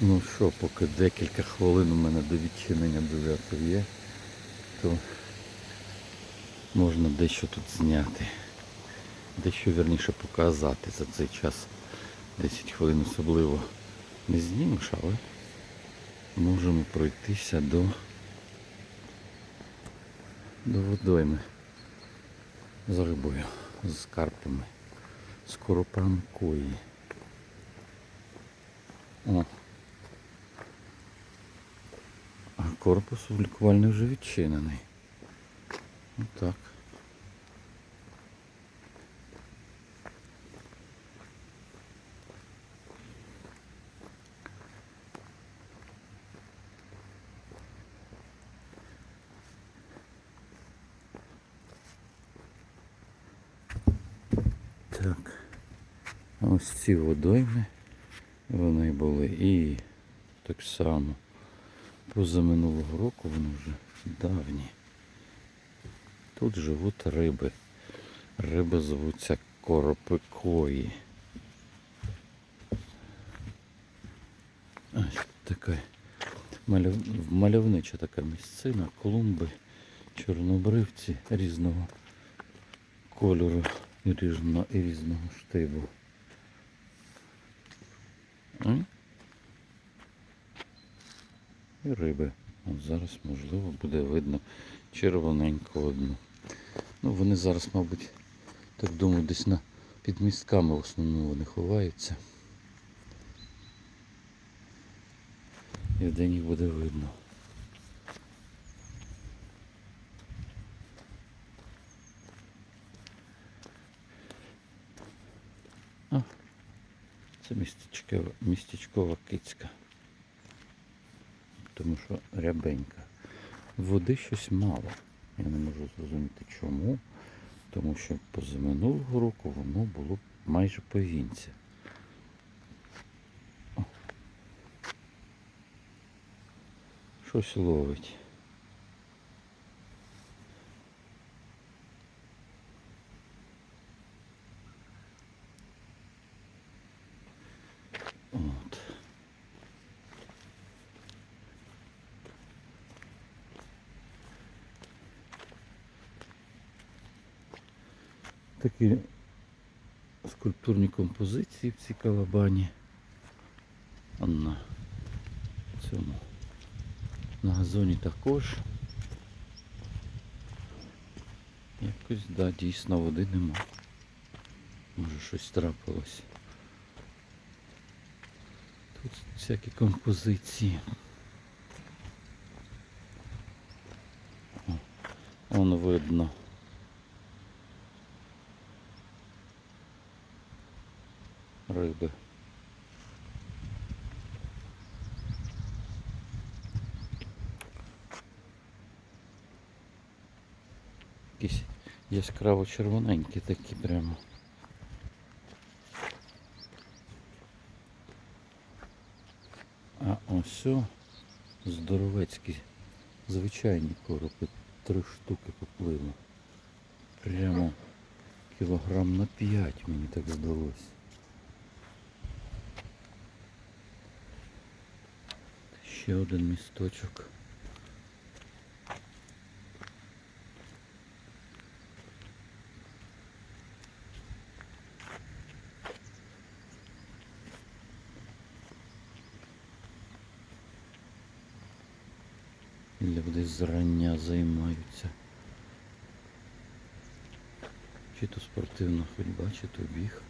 Ну що, поки декілька хвилин у мене до відчинення дев'ятого є, то можна дещо тут зняти. Дещо вірніше показати за цей час. 10 хвилин особливо не знімеш, але можемо пройтися до, до водойми з рибою, з карпами, з коропами кої. А корпус лікувальний вже відчинений. Отак. Так. А Ось ці водойми вони були і так само. Позаминулого року вони вже давні. Тут живуть риби. Риби звуться коропикої. Така маляв... мальовнича така місцина, клумби, чорнобривці різного кольору і різного штибу. І риби. От зараз, можливо, буде видно червоненьку одну. Ну, вони зараз, мабуть, так думаю, десь на під містками в основному вони ховаються. І вдень їх буде видно. А, це містечкова, містечкова кицька. Тому що рябенька. Води щось мало. Я не можу зрозуміти чому. Тому що позаминулого року воно було майже повінця. вінці. Щось ловить. Такі скульптурні композиції в цій калабані. На цьому. На газоні також. Якось, да, дійсно води нема. Може щось трапилось. Тут всякі композиції. О, Вон видно. Риби. Якісь яскраво червоненькі такі прямо. А ось здоровецькі звичайні коропи. Три штуки попливо. Прямо кілограм на п'ять, мені так здалося. Ще один місточок. Люди зрання займаються. Чи то спортивна ходьба, чи то біг.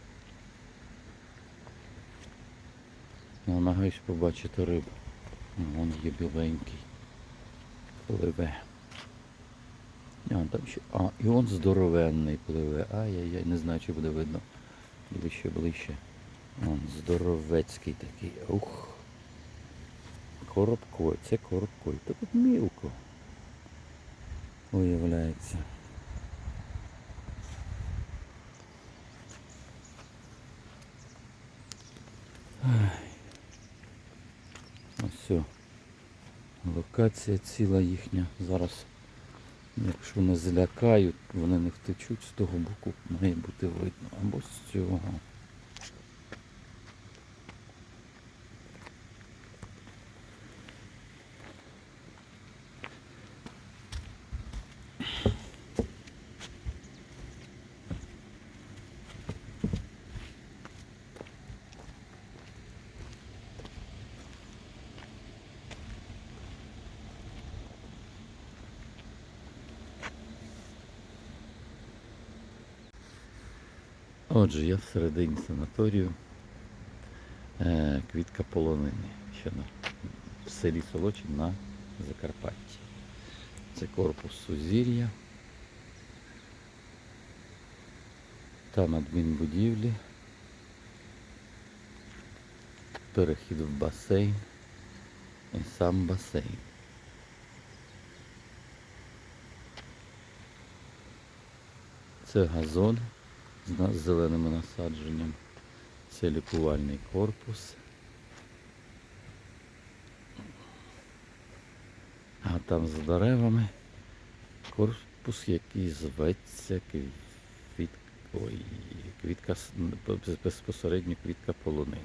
Намагаюсь побачити рибу. Вон є біленький. Пливе. А, там ще... а, і он здоровенний пливе. Ай-яй-яй, не знаю, чи буде видно. Ближче, ближче. Он здоровецький такий. Ух. Коробкой, це коробкой. Та тут мілко. Виявляється. Локація ціла їхня. Зараз, якщо не злякають, вони не втечуть, з того боку має бути видно. Або з цього. Отже, я всередині санаторію. Е, квітка полонини. Ще на, в селі Солочин на Закарпатті. Це корпус Сузір'я. Там адмінбудівлі. Перехід в басейн. І сам басейн. Це газон з зеленими насадженням. Це лікувальний корпус. А там за деревами корпус, який зветься квіт... Ой, квітка безпосередньо квітка полонини.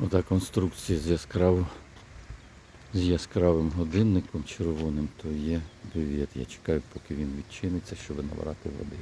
Ота конструкція з яскраво з яскравим годинником червоним, то є бювет. Я чекаю, поки він відчиниться, щоб набрати води.